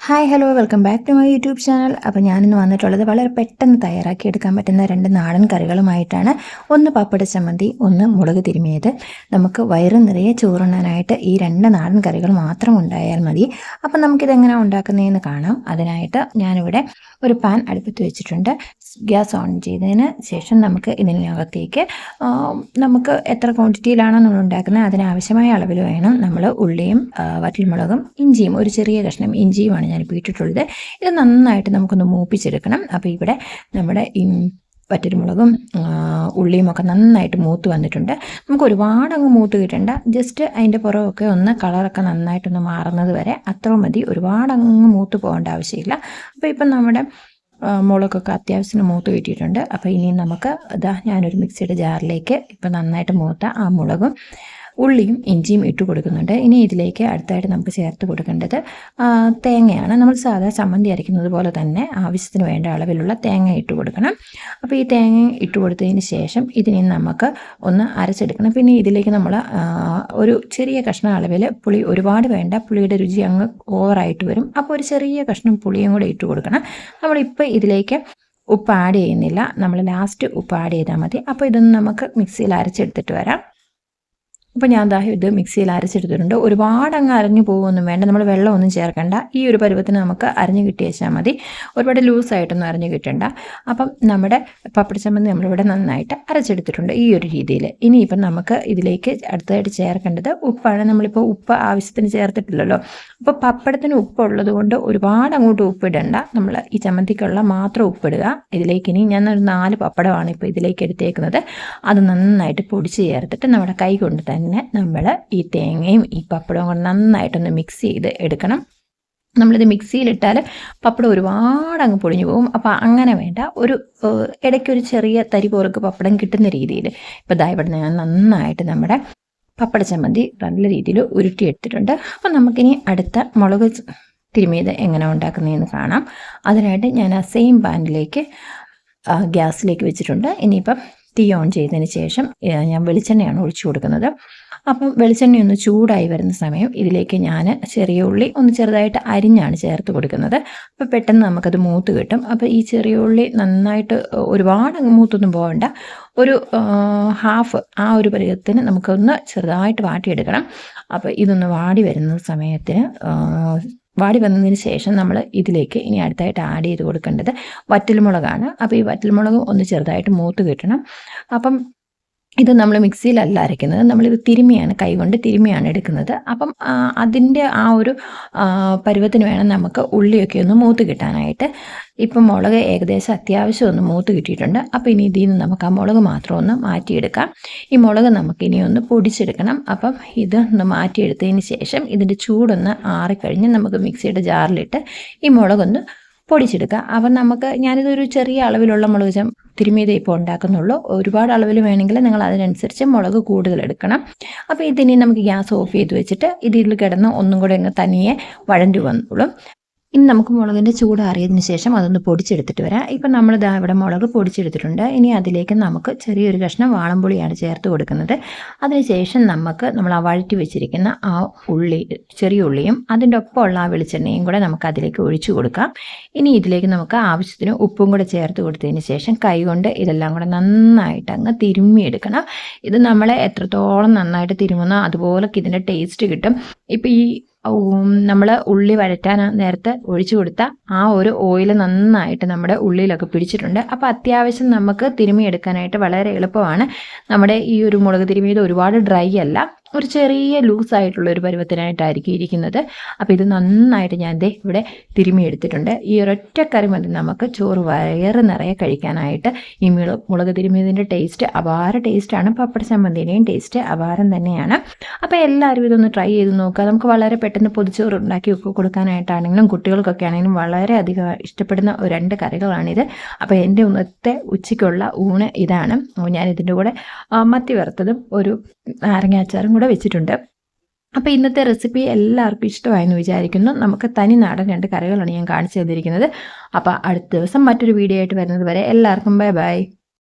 Hi hello welcome back to my YouTube channel അപ്പോൾ ഞാനിന്ന് വന്നിട്ടുള്ളത് വളരെ പെട്ടെന്ന് തയ്യാറാക്കി എടുക്കാൻ പറ്റുന്ന രണ്ട് നാടൻ കറികളുമായിട്ടാണ്. ഒന്ന് പപ്പട ചമ്മന്തി ഒന്ന് മുളക് തിരുമിയത്. നമുക്ക് വയറ് നിറയെ ചോറുണ്ണാനായിട്ട് ഈ രണ്ട് നാടൻ കറികൾ മാത്രം ഉണ്ടായാൽ മതി. അപ്പം നമുക്കിതെങ്ങനെ ഉണ്ടാക്കുന്നതെന്ന് കാണാം. അതിനായിട്ട് ഞാനിവിടെ ഒരു പാൻ അടുപ്പത്ത് വെച്ചിട്ടുണ്ട്. ഗ്യാസ് ഓൺ ചെയ്തതിന് ശേഷം നമുക്ക് ഇതിനകത്തേക്ക് നമുക്ക് എത്ര ക്വാണ്ടിറ്റിയിലാണോ നമ്മൾ ഉണ്ടാക്കുന്നത് അതിനാവശ്യമായ അളവിൽ വേണം. നമ്മൾ ഉള്ളിയും വറ്റൽമുളകും ഇഞ്ചിയും ഒരു ചെറിയ കഷ്ണം ഇഞ്ചിയുമാണ് ഞാൻ ഇട്ടിട്ടുള്ളത് ഇത് നന്നായിട്ട് നമുക്കൊന്ന് മൂപ്പിച്ചെടുക്കണം. അപ്പോൾ ഇവിടെ നമ്മുടെ പറ്റരുമുളകും ഉള്ളിയും ഒക്കെ നന്നായിട്ട് മൂത്ത് വന്നിട്ടുണ്ട്. നമുക്ക് ഒരുപാട് അങ്ങ് മൂത്ത് കിട്ടേണ്ട. ജസ്റ്റ് അതിന്റെ പുറമൊക്കെ ഒന്ന് കളറൊക്കെ നന്നായിട്ടൊന്ന് മാറുന്നത് വരെ അത്ര മതി. ഒരുപാട് അങ്ങ് മൂത്ത് പോകേണ്ട ആവശ്യമില്ല. അപ്പോൾ ഇപ്പം നമ്മുടെ മുളകൊക്കെ അത്യാവശ്യത്തിന് മൂത്ത് കിട്ടിയിട്ടുണ്ട്. അപ്പോൾ ഇനി നമുക്ക് ഇതാ ഞാനൊരു മിക്സിയുടെ ജാറിലേക്ക് ഇപ്പം നന്നായിട്ട് മൂത്ത ആ മുളകും ഉള്ളിയും ഇഞ്ചിയും ഇട്ട് കൊടുക്കുന്നുണ്ട്. ഇനി ഇതിലേക്ക് അടുത്തായിട്ട് നമുക്ക് ചേർത്ത് കൊടുക്കേണ്ടത് തേങ്ങയാണ്. നമ്മൾ സാധാ ചമ്മന്തി അരയ്ക്കുന്നത് പോലെ തന്നെ ആവശ്യത്തിന് വേണ്ട അളവിലുള്ള തേങ്ങ ഇട്ട് കൊടുക്കണം. അപ്പോൾ ഈ തേങ്ങ ഇട്ട് കൊടുത്തതിന് ശേഷം ഇതിനെ നമുക്ക് ഒന്ന് അരച്ചെടുക്കണം. പിന്നെ ഇതിലേക്ക് നമ്മൾ ഒരു ചെറിയ കഷ്ണ അളവിൽ പുളി ഒരുപാട് വേണ്ട പുളിയുടെ രുചി അങ്ങ് ഓവറായിട്ട് വരും. അപ്പോൾ ഒരു ചെറിയ കഷ്ണം പുളിയും കൂടെ ഇട്ട് കൊടുക്കണം. നമ്മളിപ്പോൾ ഇതിലേക്ക് ഉപ്പ് ആഡ് ചെയ്യുന്നില്ല. നമ്മൾ ലാസ്റ്റ് ഉപ്പ് ആഡ് ചെയ്താൽ മതി. അപ്പോൾ ഇതൊന്ന് നമുക്ക് മിക്സിയിൽ അരച്ചെടുത്തിട്ട് വരാം. അപ്പോൾ ഞാൻ ദാ ഇത് മിക്സിയിൽ അരച്ചെടുത്തിട്ടുണ്ട്. ഒരുപാട് അങ്ങ് അരഞ്ഞു പോകുമൊന്നും വേണ്ട. നമ്മൾ വെള്ളമൊന്നും ചേർക്കണ്ട. ഈ ഒരു പരുവത്തിന് നമുക്ക് അരഞ്ഞു കിട്ടിയേച്ചാൽ മതി. ഒരുപാട് ലൂസായിട്ടൊന്നും അരഞ്ഞു കിട്ടണ്ട. അപ്പം നമ്മുടെ പപ്പടി ചമ്മന്തി നമ്മളിവിടെ നന്നായിട്ട് അരച്ചെടുത്തിട്ടുണ്ട് ഈ ഒരു രീതിയിൽ ഇനിയിപ്പം നമുക്ക് ഇതിലേക്ക് അടുത്തതായിട്ട് ചേർക്കേണ്ടത് ഉപ്പാണ്. നമ്മളിപ്പോൾ ഉപ്പ് ആവശ്യത്തിന് ചേർത്തിട്ടില്ലല്ലോ. അപ്പോൾ പപ്പടത്തിന് ഉപ്പുള്ളത് കൊണ്ട് ഒരുപാട് അങ്ങോട്ട് ഉപ്പിടണ്ട നമ്മൾ ഈ ചമ്മന്തിക്കുള്ള മാത്രം ഉപ്പിടുക ഇതിലേക്ക് ഇനി ഞാൻ ഒരു നാല് പപ്പടമാണ് ഇപ്പോൾ ഇതിലേക്ക് എടുത്തേക്കുന്നത്. അത് നന്നായിട്ട് പൊടിച്ച് ചേർത്തിട്ട് നമ്മുടെ കൈ കൊണ്ട് തന്നെ തന്നെ നമ്മൾ ഈ തേങ്ങയും ഈ പപ്പടവും കൂടെ നന്നായിട്ടൊന്ന് മിക്സ് ചെയ്ത് എടുക്കണം. നമ്മളിത് മിക്സിയിലിട്ടാൽ പപ്പടം ഒരുപാട് അങ്ങ് പൊടിഞ്ഞു പോകും. അപ്പോൾ അങ്ങനെ വേണ്ട. ഒരു ഇടയ്ക്കൊരു ചെറിയ തരി പോർക്ക് പപ്പടം കിട്ടുന്ന രീതിയിൽ ഇപ്പോൾ ദാ ഇവിടെ ഞാൻ നന്നായിട്ട് നമ്മുടെ പപ്പട ചമ്മന്തി നല്ല രീതിയിൽ ഉരുട്ടിയെടുത്തിട്ടുണ്ട്. അപ്പോൾ നമുക്കിനി അടുത്ത മുളക് തിരുമിയത് എങ്ങനെ ഉണ്ടാക്കുന്നതെന്ന് കാണാം. അതിനായിട്ട് ഞാൻ ആ സെയിം പാനിലേക്ക് ഗ്യാസിലേക്ക് വെച്ചിട്ടുണ്ട്. ഇനിയിപ്പം തീ ഓൺ ചെയ്തതിന് ശേഷം ഞാൻ വെളിച്ചെണ്ണയാണ് ഒഴിച്ചു കൊടുക്കുന്നത്. അപ്പം വെളിച്ചെണ്ണ ഒന്ന് ചൂടായി വരുന്ന സമയം ഇതിലേക്ക് ഞാൻ ചെറിയ ഉള്ളി ഒന്ന് ചെറുതായിട്ട് അരിഞ്ഞാണ് ചേർത്ത് കൊടുക്കുന്നത്. അപ്പോൾ പെട്ടെന്ന് നമുക്കത് മൂത്ത് കിട്ടും. അപ്പോൾ ഈ ചെറിയ ഉള്ളി നന്നായിട്ട് ഒരുപാട് മൂത്തൊന്നും പോകണ്ട ഒരു ഹാഫ് ആ ഒരു പരുവത്തിന് നമുക്കൊന്ന് ചെറുതായിട്ട് വാട്ടിയെടുക്കണം. അപ്പോൾ ഇതൊന്ന് വാടി വരുന്ന സമയത്തിന് വാടി വന്നതിന് ശേഷം നമ്മൾ ഇതിലേക്ക് ഇനി അടുത്തായിട്ട് ആഡ് ചെയ്ത് കൊടുക്കേണ്ടത് വറ്റൽമുളകാണ്. അപ്പോൾ ഈ വറ്റൽമുളക് ഒന്ന് ചെറുതായിട്ട് മൂത്ത് കിട്ടണം. അപ്പം ഇത് നമ്മൾ മിക്സിയിലല്ല അരയ്ക്കുന്നത്. നമ്മളിത് തിരുമിയാണ് കൈകൊണ്ട് തിരുമിയാണ് എടുക്കുന്നത്. അപ്പം അതിന്റെ ആ ഒരു പരുവത്തിന് വേണം നമുക്ക് ഉള്ളിയൊക്കെ ഒന്ന് മൂത്ത് കിട്ടാനായിട്ട്. ഇപ്പം മുളക് ഏകദേശം അത്യാവശ്യം ഒന്ന് മൂത്ത് കിട്ടിയിട്ടുണ്ട്. അപ്പോൾ ഇനി ഇതിൽ നിന്ന് നമുക്ക് ആ മുളക് മാത്രം ഒന്ന് മാറ്റിയെടുക്കാം. ഈ മുളക് നമുക്ക് ഇനി ഒന്ന് പൊടിച്ചെടുക്കണം. അപ്പം ഇത് ഒന്ന് മാറ്റിയെടുത്തതിന് ശേഷം ഇതിന്റെ ചൂടൊന്ന് ആറിക്കഴിഞ്ഞ് നമുക്ക് മിക്സിയുടെ ജാറിലിട്ട് ഈ മുളകൊന്ന് പൊടിച്ചെടുക്കുക. അപ്പം നമുക്ക് ഞാനിതൊരു ചെറിയ അളവിലുള്ള മുളക് തിരുമീത ഇപ്പോൾ ഉണ്ടാക്കുന്നുള്ളൂ. ഒരുപാട് അളവിൽ വേണമെങ്കിൽ നിങ്ങൾ അതിനനുസരിച്ച് മുളക് കൂടുതൽ എടുക്കണം. അപ്പോൾ ഇതിനി നമുക്ക് ഗ്യാസ് ഓഫ് ചെയ്ത് വെച്ചിട്ട് ഇതിൽ കിടന്ന് ഒന്നും കൂടെ അങ്ങ് തനിയെ വഴണ്ടി വന്നോളും ഇനി നമുക്ക് മുളകിന്റെ ചൂട് അറിയതിന് ശേഷം അതൊന്ന് പൊടിച്ചെടുത്തിട്ട് വരാം. ഇപ്പം നമ്മൾ ദാ ഇവിടെ മുളക് പൊടിച്ചെടുത്തിട്ടുണ്ട്. ഇനി അതിലേക്ക് നമുക്ക് ചെറിയൊരു കഷ്ണം വാളംപുളിയാണ് ചേർത്ത് കൊടുക്കുന്നത്. അതിനുശേഷം നമുക്ക് നമ്മൾ ആ വഴറ്റി വെച്ചിരിക്കുന്ന ആ ഉള്ളി ചെറിയ ഉള്ളിയും അതിന്റെ ഒപ്പമുള്ള ആ വെളിച്ചെണ്ണയും കൂടെ നമുക്ക് അതിലേക്ക് ഒഴിച്ചു കൊടുക്കാം. ഇനി ഇതിലേക്ക് നമുക്ക് ആവശ്യത്തിന് ഉപ്പും കൂടെ ചേർത്ത് കൊടുത്തതിന് ശേഷം കൈകൊണ്ട് ഇതെല്ലാം കൂടെ നന്നായിട്ട് അങ്ങ് തിരുമ്മിയെടുക്കണം. ഇത് നമ്മളെ എത്രത്തോളം നന്നായിട്ട് തിരുമുന്നോ അതുപോലെ ഇതിന്റെ ടേസ്റ്റ് കിട്ടും. ഇപ്പം ഈ നമ്മൾ ഉള്ളി വഴറ്റാൻ നേരത്തെ ഒഴിച്ചു കൊടുത്ത ആ ഒരു ഓയിൽ നന്നായിട്ട് നമ്മുടെ ഉള്ളിയിലൊക്കെ പിടിച്ചിട്ടുണ്ട്. അപ്പോൾ അത്യാവശ്യം നമുക്ക് തിരുമിയെടുക്കാനായിട്ട് വളരെ എളുപ്പമാണ്. നമ്മുടെ ഈ ഒരു മുളക് തിരുമിയത് ഒരുപാട് ഡ്രൈ അല്ല. ഒരു ചെറിയ ലൂസ് ആയിട്ടുള്ള ഒരു പരുവത്തിനായിട്ടായിരിക്കും ഇരിക്കുന്നത്. അപ്പോൾ ഇത് നന്നായിട്ട് ഞാൻ ദേ ഇവിടെ തിരുമി എടുത്തിട്ടുണ്ട് ഈ ഒരൊറ്റ കറി മതി നമുക്ക് ചോറ് വയറ് നിറയെ കഴിക്കാനായിട്ട്. ഈ മുളക് മുളക് തിരുമിയതിന്റെ ടേസ്റ്റ് അപാര ടേസ്റ്റാണ് പപ്പട ചമ്മന്തിന്റെയും ടേസ്റ്റ് അപാരം തന്നെയാണ്. അപ്പോൾ എല്ലാവരും ഇതൊന്ന് ട്രൈ ചെയ്ത് നോക്കുക. നമുക്ക് വളരെ പെട്ടെന്ന് പൊതിച്ചോറ് ഉണ്ടാക്കി കൊടുക്കാനായിട്ടാണെങ്കിലും കുട്ടികൾക്കൊക്കെ ആണെങ്കിലും വളരെ അധികം ഇഷ്ടപ്പെടുന്ന രണ്ട് കറികളാണിത്. അപ്പോൾ എന്റെ ഇന്നത്തെ ഉച്ചയ്ക്കുള്ള ഊണ് ഇതാണ്. ഞാൻ ഇതിന്റെ കൂടെ മത്തി വറുത്തതും ഒരു നാരങ്ങാച്ചാറും കൂടെ വെച്ചിട്ടുണ്ട്. അപ്പോൾ ഇന്നത്തെ റെസിപ്പി എല്ലാവർക്കും ഇഷ്ടമായെന്ന് വിചാരിക്കുന്നു. നമുക്ക് തനി നാടൻ രണ്ട് കറികളാണ് ഞാൻ കാണിച്ചു തന്നിരിക്കുന്നത്. അപ്പോൾ അടുത്ത ദിവസം മറ്റൊരു വീഡിയോ ആയിട്ട് വരുന്നത് വരെ എല്ലാവർക്കും ബൈ ബൈ